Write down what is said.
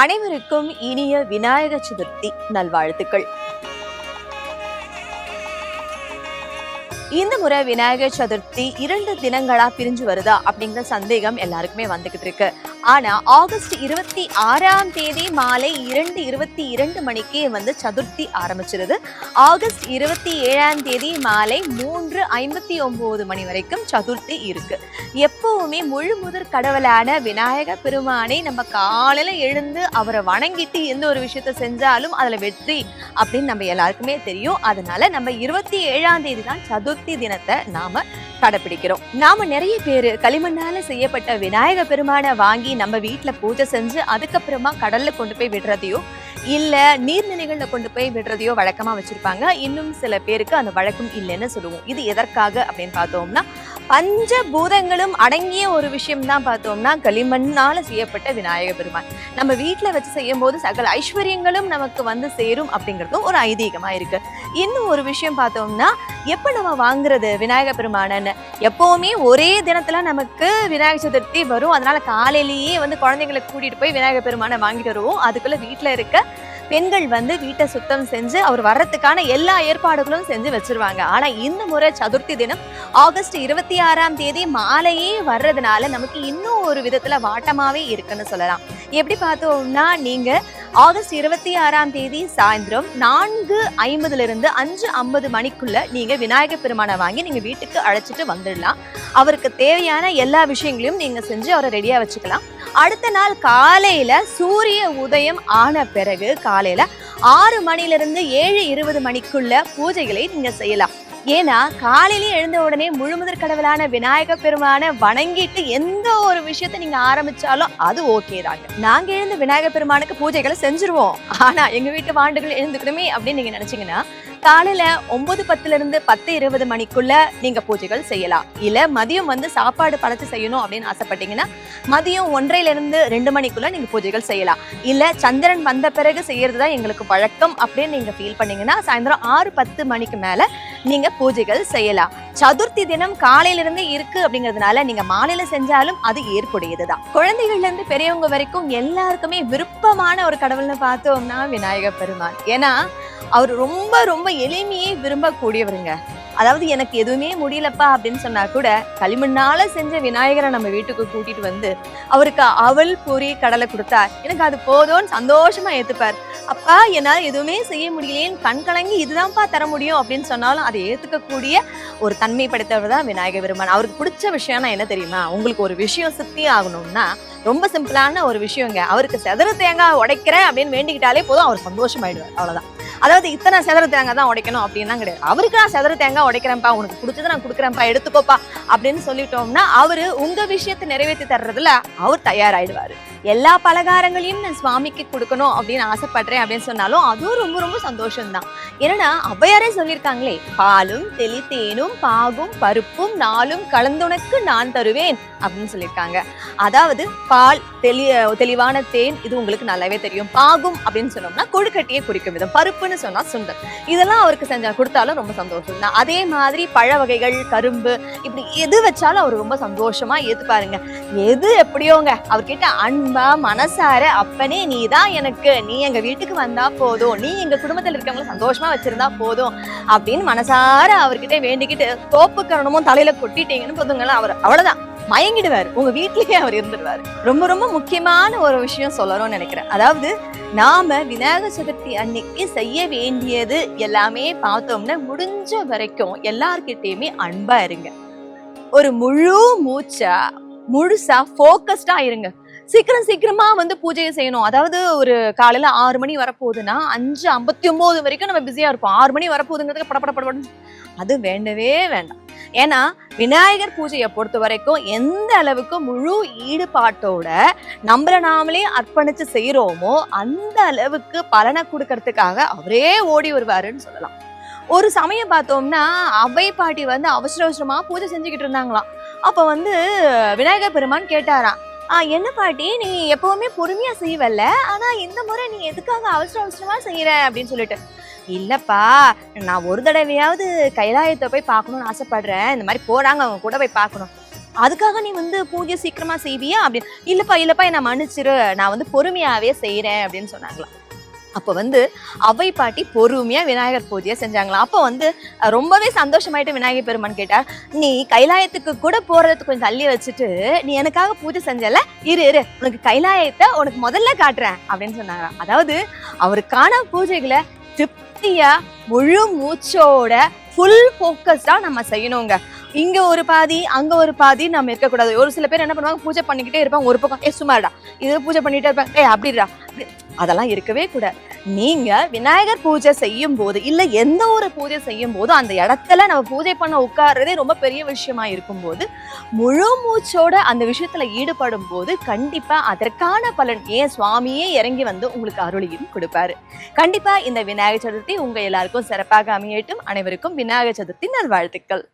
அனைவருக்கும் இனிய விநாயக சதுர்த்தி நல்வாழ்த்துக்கள். இந்த முறை விநாயகர் சதுர்த்தி இரண்டு தினங்களா பிரிஞ்சு வருதா அப்படிங்கிற சந்தேகம் எல்லாருக்குமே வந்துகிட்டு இருக்கு. ஆனா ஆகஸ்ட் இருபத்தி ஆறாம் தேதி மாலை இரண்டு இருபத்தி இரண்டு மணிக்கு வந்து சதுர்த்தி ஆரம்பிச்சிருது. ஆகஸ்ட் இருபத்தி ஏழாம் தேதி மாலை மூன்று ஐம்பத்தி ஒன்பது மணி வரைக்கும் சதுர்த்தி இருக்கு. எப்பவுமே முழு முதற் கடவுளான விநாயக பெருமானை நம்ம காலையில எழுந்து அவரை வணங்கிட்டு எந்த ஒரு விஷயத்த செஞ்சாலும் அதுல வெற்றி அப்படின்னு நம்ம எல்லாருக்குமே தெரியும். அதனால நம்ம இருபத்தி ஏழாம் தேதி தான் சதுர்த்தி தினத்தை நாம கடைபிடிக்கிறோம் நாம நிறைய பேர் களிமண்ணால செய்யப்பட்ட விநாயக பெருமானை வாங்கி நம்ம வீட்டுல பூஜை செஞ்சு அதுக்கப்புறமா கடல்ல கொண்டு போய் விடுறதையோ இல்ல நீர்நிலைகள்ல கொண்டு போய் விடுறதையோ வழக்கமா வச்சிருப்பாங்க. இன்னும் சில பேருக்கு அந்த வழக்கம் இல்லைன்னு சொல்லுவோம். இது எதற்காக அப்படின்னு பார்த்தோம்னா பஞ்ச பூதங்களும் அடங்கிய ஒரு விஷயம் தான் பார்த்தோம்னா களிமண்ணால செய்யப்பட்ட விநாயக பெருமான். நம்ம வீட்டில் வச்சு செய்யும் போது சகல ஐஸ்வர்யங்களும் நமக்கு வந்து சேரும் அப்படிங்கிறதும் ஒரு ஐதீகமா இருக்கு. இன்னும் ஒரு விஷயம் பார்த்தோம்னா எப்போ நம்ம வாங்குறது விநாயக பெருமானன்னு? எப்பவுமே ஒரே தினத்துல நமக்கு விநாயகர் சதுர்த்தி வரும். அதனால காலையிலேயே வந்து குழந்தைங்களை கூட்டிட்டு போய் விநாயகர் பெருமானை வாங்கிட்டு வருவோம். அதுக்குள்ள வீட்டில் இருக்க பெண்கள் வந்து வீட்டை சுத்தம் செஞ்சு அவர் வர்றதுக்கான எல்லா ஏற்பாடுகளும் செஞ்சு வச்சிருவாங்க. ஆனா இந்த முறை சதுர்த்தி தினம் ஆகஸ்ட் இருபத்தி ஆறாம் தேதி மாலையே வர்றதுனால நமக்கு இன்னும் ஒரு விதத்துல வாட்டமாவே இருக்குன்னு சொல்லலாம். எப்படி பார்த்தோம்னா நீங்க ஆகஸ்ட் இருபத்தி ஆறாம் தேதி சாயந்தரம் நான்கு ஐம்பதுல இருந்து அஞ்சு ஐம்பது மணிக்குள்ள நீங்க விநாயகர் பெருமானை வாங்கி நீங்க வீட்டுக்கு அழைச்சிட்டு வந்துடலாம். அவருக்கு தேவையான எல்லா விஷயங்களையும் நீங்க செஞ்சு அவரை ரெடியா வச்சுக்கலாம். அடுத்த நாள் காலையில சூரிய உதயம் ஆன பிறகு காலையில ஆறு மணிலிருந்து ஏழு இருபது மணிக்குள்ள பூஜைகளை நீங்க செய்யலாம். ஏன்னா காலையிலேயே எழுந்த உடனே முழுமுதற் கடவுளான விநாயக பெருமானை வணங்கிட்டு எந்த ஒரு விஷயத்த நீங்க ஆரம்பிச்சாலும் அது ஓகே தாங்க. நாங்க எழுந்து விநாயக பெருமானுக்கு பூஜைகளை செஞ்சிருவோம். ஆனா எங்க வீட்டு வாண்டுகள் எழுந்துக்கணுமே அப்படின்னு நீங்க நினைச்சீங்கன்னா காலையில ஒன்பது பத்துல இருந்து பத்து இருபது மணிக்குள்ள நீங்க பூஜைகள் செய்யலாம். இல்ல மதியம் வந்து சாப்பாடு படைச்சு செய்யணும் அப்படின்னு ஆசைப்பட்டீங்கன்னா மதியம் ஒன்றையில இருந்து ரெண்டு மணிக்குள்ள நீங்க பூஜைகள் செய்யலாம். இல்ல சந்திரன் வந்த பிறகு செய்யறது தான் எங்களுக்கு வழக்கம் அப்படின்னு நீங்க ஃபீல் பண்ணீங்கன்னா சாயந்தரம் ஆறு பத்து மணிக்கு மேல நீங்க பூஜைகள் செய்யலாம். சதுர்த்தி தினம் காலையிலிருந்து இருக்கு அப்படிங்கிறதுனால நீங்க மாலையில செஞ்சாலும் அது ஏற்புடையதுதான். குழந்தைகள்ல இருந்து பெரியவங்க வரைக்கும் எல்லாருக்குமே விருப்பமான ஒரு கடவுள்னு பார்த்தோம்னா விநாயகர் பெருமான். ஏன்னா அவர் ரொம்ப ரொம்ப எளிமையை விரும்பக்கூடியவருங்க. அதாவது எனக்கு எதுவுமே முடியலப்பா அப்படின்னு சொன்னா கூட களிமண்ணால செஞ்ச விநாயகரை நம்ம வீட்டுக்கு கூட்டிட்டு வந்து அவருக்கு அவல் பொறி கடலை கொடுத்தா எனக்கு அது போதும்னு சந்தோஷமா ஏத்துப்பார். அப்பா என்னால் எதுவுமே செய்ய முடியலையேன்னு கண் கலங்கி இதுதான்ப்பா தர முடியும் அப்படின்னு சொன்னாலும் அதை ஏற்றுக்கக்கூடிய ஒரு தன்மை படைத்தவர் தான் விநாயகர் பெருமான். அவருக்கு பிடிச்ச விஷயம்னா என்ன தெரியுமா? உங்களுக்கு ஒரு விஷயம் சித்தி ஆகணும்னா ரொம்ப சிம்பிளான ஒரு விஷயங்க. அவருக்கு செதற தேங்காய் உடைக்கிறேன் அப்படின்னு வேண்டிக்கிட்டாலே போதும் அவர் சந்தோஷமாயிடுவார். அவ்வளவுதான். அதாவது இத்தனை செதற தேங்காய் தான் உடைக்கணும் அப்படின்னா கிடையாது. அவருக்கு நான் செதற தேங்காய் உடைக்கிறேன்ப்பா உனக்கு பிடிச்சதை நான் கொடுக்குறேன்ப்பா எடுத்துக்கோப்பா அப்படின்னு சொல்லிட்டோம்னா அவரு உங்க விஷயத்தை நிறைவேற்றி தர்றதுல அவர் தயாராயிடுவாரு. எல்லா பலகாரங்களையும் நான் சுவாமிக்கு கொடுக்கணும் அப்படின்னு ஆசைப்படுறேன் அப்படின்னு சொன்னாலும் அதுவும் ரொம்ப ரொம்ப சந்தோஷம்தான். ஏன்னா அவ்வையாரே சொல்லியிருக்காங்களே பாலும் தெளி தேனும் பாகும் பருப்பும் நாளும் கலந்துனக்கு நான் தருவேன் அப்படின்னு சொல்லியிருக்காங்க. அதாவது பால் தெளி தெளிவான தேன் இது உங்களுக்கு நல்லாவே தெரியும். பாகும் அப்படின்னு சொன்னோம்னா கொழுக்கட்டியை குறிக்கும் விதம். பருப்புன்னு சொன்னா சுண்டல். இதெல்லாம் அவருக்கு செஞ்ச கொடுத்தாலும் ரொம்ப சந்தோஷம். தான் அதே மாதிரி பழ வகைகள் கரும்பு இப்படி எது வச்சாலும் அவர் ரொம்ப சந்தோஷமா ஏத்துப்பாருங்க. எது எப்படியோங்க? அவர்கிட்ட அன்பா மனசார அப்பனே நீ தான் எனக்கு நீ எங்க வீட்டுக்கு வந்தா போதும். நீ எங்க குடும்பத்தில் இருக்கவங்களை சந்தோஷமா வச்சிருந்தா போதும். அப்படின்னு மனசார அவர்கிட்ட வேண்டிக்கிட்டு தோப்பு கரணமும் தலையில கொட்டிட்டீங்கன்னு போதுங்களா அவர். அவ்வளவுதான். மயங்கிடுவார். உங்க வீட்லயே அவர் இருந்துடுவார் ரொம்ப ரொம்ப முக்கியமான ஒரு விஷயம் சொல்லணும்னு நினைக்கிறேன். அதாவது நாம விநாயகர் சதுர்த்தி அன்னைக்கு செய்ய வேண்டியது எல்லாமே பார்த்தோம்னா முடிஞ்ச வரைக்கும் எல்லார்கிட்டயுமே அன்பா இருங்க. ஒரு முழு மூச்சா முழுசா ஃபோக்கஸ்டா இருங்க. சீக்கிரம் சீக்கிரமா வந்து பூஜையை செய்யணும். அதாவது ஒரு காலையில ஆறு மணி வரப்போகுதுன்னா அஞ்சு ஐம்பத்தி ஒன்பது வரைக்கும் நம்ம பிஸியா இருப்போம். ஆறு மணி வரப்போகுதுங்கிறதுக்கு படப்பட அது வேண்டவே வேண்டாம். ஏன்னா விநாயகர் பூஜையை பொறுத்த வரைக்கும் எந்த அளவுக்கு முழு ஈடுபாட்டோட நம்மள நாமளே அர்ப்பணிச்சு செய்யறோமோ அந்த அளவுக்கு பலனை கொடுக்கறதுக்காக அவரே ஓடி வருவாருன்னு சொல்லலாம். ஒரு சமயம் பார்த்தோம்னா அவை பாட்டி வந்து அவசர அவசரமா பூஜை செஞ்சுக்கிட்டு இருந்தாங்களாம். அப்போ வந்து விநாயகர் பெருமான் கேட்டாராம் என்ன பாட்டி? நீ எப்பவுமே பொறுமையா செய்வல்ல. ஆனா இந்த முறை நீ எதுக்காக அவசர அவசரமா செய்யற அப்படின்னு சொல்லிட்டு. இல்லப்பா நான் ஒரு தடவையாவது கைலாயத்தை போய் பார்க்கணும்னு ஆசைப்படுறேன். இந்த மாதிரி போறாங்க அவங்க கூட போய் பார்க்கணும். அதுக்காக நீ வந்து பூஜை சீக்கிரமா செய்வியா அப்படின்னு? இல்லப்பா இல்லப்பா என்ன மன்னிச்சிரு. நான் வந்து பொறுமையாவே செய்கிறேன் அப்படின்னு சொன்னாங்களாம். அப்போ வந்து அவை பாட்டி பொறுமையாக விநாயகர் பூஜையை செஞ்சாங்களாம் அப்போ வந்து ரொம்பவே சந்தோஷமாயிட்டு விநாயகர் பெருமான் கேட்டார் நீ கைலாயத்துக்கு கூட போகிறது கொஞ்சம் தள்ளி வச்சுட்டு நீ எனக்காக பூஜை செஞ்சல இரு இரு உனக்கு கைலாயத்தை உனக்கு முதல்ல காட்டுறேன் அப்படின்னு சொன்னாங்களாம் அதாவது அவருக்கான பூஜைகளை திருப்தியாக முழு மூச்சோட ஃபுல் ஃபோக்கஸ்டாக நம்ம செய்யணுங்க. இங்க ஒரு பாதி அங்க ஒரு பாதி நம்ம இருக்கக்கூடாது. ஒரு சில பேர் என்ன பண்ணுவாங்க பூஜை பண்ணிக்கிட்டே இருப்பாங்க ஒரு பக்கம் ஏ சும்மாடா இது பூஜை பண்ணிட்டே இருப்பாங்க ஏ அப்படிடா அதெல்லாம் இருக்கவே கூடாது நீங்க விநாயகர் பூஜை செய்யும் போது இல்ல எந்த ஒரு பூஜை செய்யும் போது அந்த இடத்துல நம்ம பூஜை பண்ண உட்கார்றதே ரொம்ப பெரிய விஷயமா இருக்கும் போது முழு மூச்சோட அந்த விஷயத்துல ஈடுபடும் போது கண்டிப்பா அதற்கான பலன் ஏன் சுவாமியே இறங்கி வந்து உங்களுக்கு அருளையும் கொடுப்பாரு. கண்டிப்பா இந்த விநாயகர் சதுர்த்தி உங்க எல்லாருக்கும் சிறப்பாக அமையட்டும். அனைவருக்கும் விநாயகர் சதுர்த்தி நல்வாழ்த்துக்கள்.